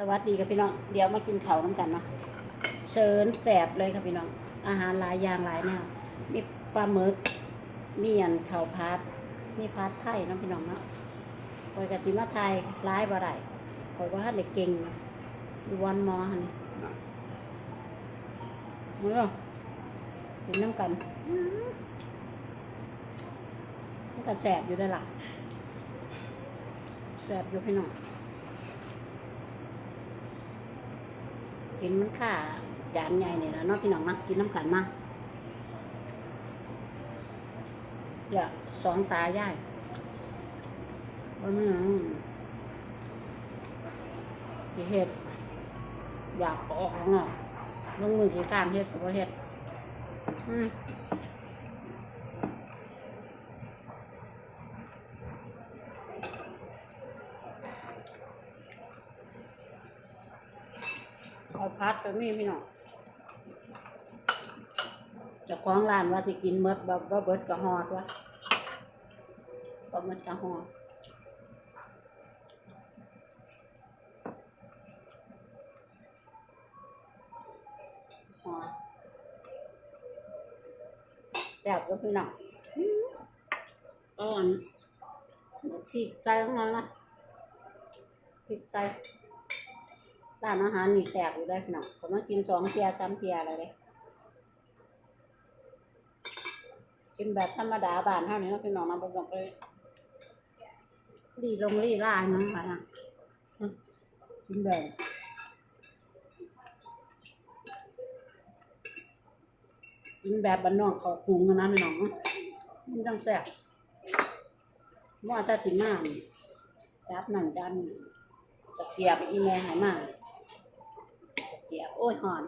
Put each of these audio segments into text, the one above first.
สวัสดีครับพี่น้อง เดี๋ยวมากินข้าวน้ำกันเนาะเชิญแสบเลยครับพี่น้อง อาหารหลายอย่างหลายแนว มีปลาหมึก มีอันข้าวพัดมีพัดไทยน้องพี่น้องเนาะคอยกับจิมาไทยร้ายบ่ได้คอยว่าท่านเด็กเก่งดูวันมอฮันนี่เมื่อกินน้ำกันอื้อมันก็แสบอยู่ได้อล่ะแสบอยู่พี่น้อง กินมันค่าจานใหญ่เนี่ยนะเนาะพี่น้องนะกินน้ำกันมาอย่าสองตายายว่าไม่เอาสิเห็ดอยากออกเนาะลงมือที่การเห็ดกับว่าเห็ดอืม พัดไปมีพี่น้องจะคล้องร้านว่าที่กินเมดบบว่าเบิดกระหอดวะก็เมดกระหอดหอดแบบก็พี่น้องอ่อนพริกใจลงมานะพริกใจ ร้านอาหารนี่แสบอยู่ได้พี่น้องผมมากินสองเทียสามเทียอะไรเลยกินแบบธรรมดาบานเท่านี้นะพี่น้องนะบ่ต้องไปรีลงรีล่ายังไงอะกินแบบกินแบบบ้านนอกเขาปรุงนะพี่น้องนะมันจังแสบว่าถ้าสิมานี่จับนั่นจันตะเกียบอีแม่หายมาก โอ้ยหอน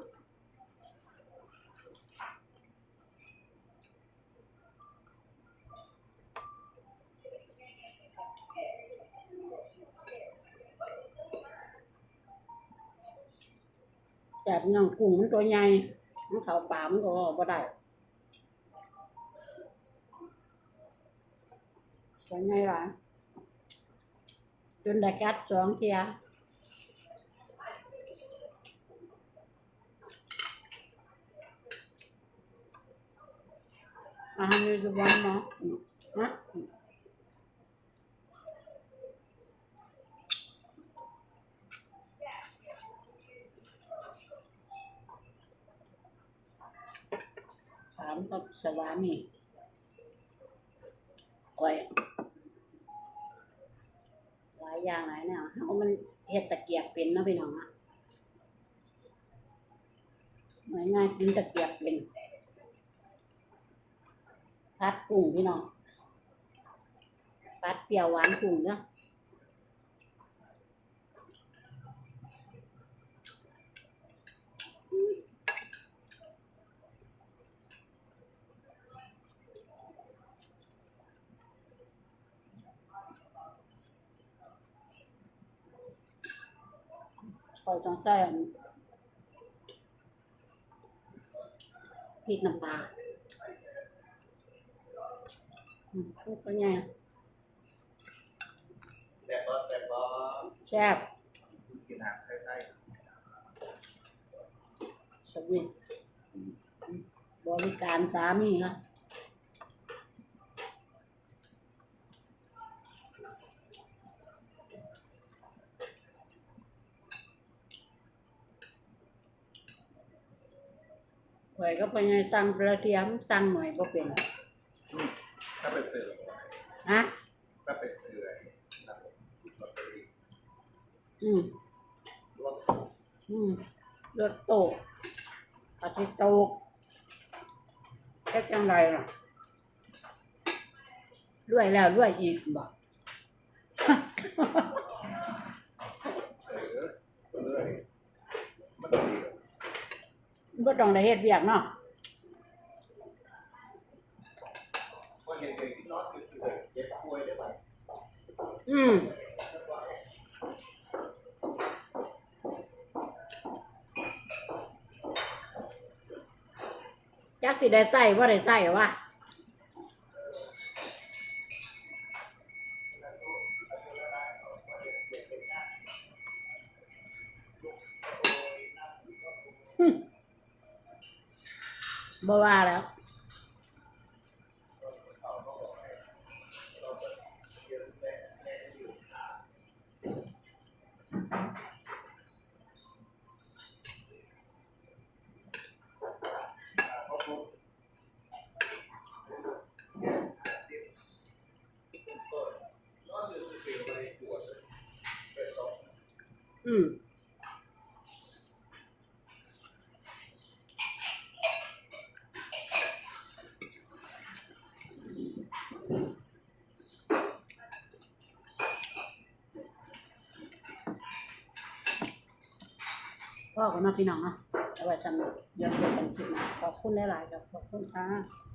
แต่น้องกุ้งมันตัวใหญ่ มันเขาป่ามันก็บ่ได้ตัวใหญ่หลายจนได้กัดสองเทีย อาหารมีจุบันเนาะอืมนะสามกับสวามีก้อยหลายอย่างหลายแนวเฮามันเฮ็ดตะเกียบเป็นเนาะพี่น้องอะง่ายๆกินตะเกียบเป็น พัดกุ้งพี่น้องพัดเปรี้ยวหวานกุ้งเนาะคอยต้องใส่อันพริกน้ำปลา พูดก็ไงแซ่บบ่แซ่บบ่แซ่บกินอาหารไทยสวิตบริการสามีค่ะข่อยก็ไปไงสั่งกระเทียมสั่งหน่อยก็เป็นๆ ถ้าไปซื้อฮะถ้าไปซื้อไอ้นั่นลอตเตอรี่อืมรถอืมรถโตกอาทิตย์โตกแค่จังไรล่ะรวยแล้วรวยอีกบ่เออเรื่อยมันดีบ่ต้องได้เฮ็ดเวียกเนาะ พอเห็นเด็กที่นอนไปซื้อเจ็บป่วยได้ไอืมจักสิได้ใส่บ่ได้ใส่วะบ่ว่าแล้ว นอนอยู่ซื่อๆไปปวดไปสอง อืมพ่อกับน้องพี่น้องเนาะเอาไว้สำหรับเดี๋ยวเจอกันคลิปหน้าขอบคุณหลายๆครับขอบคุณค่ะ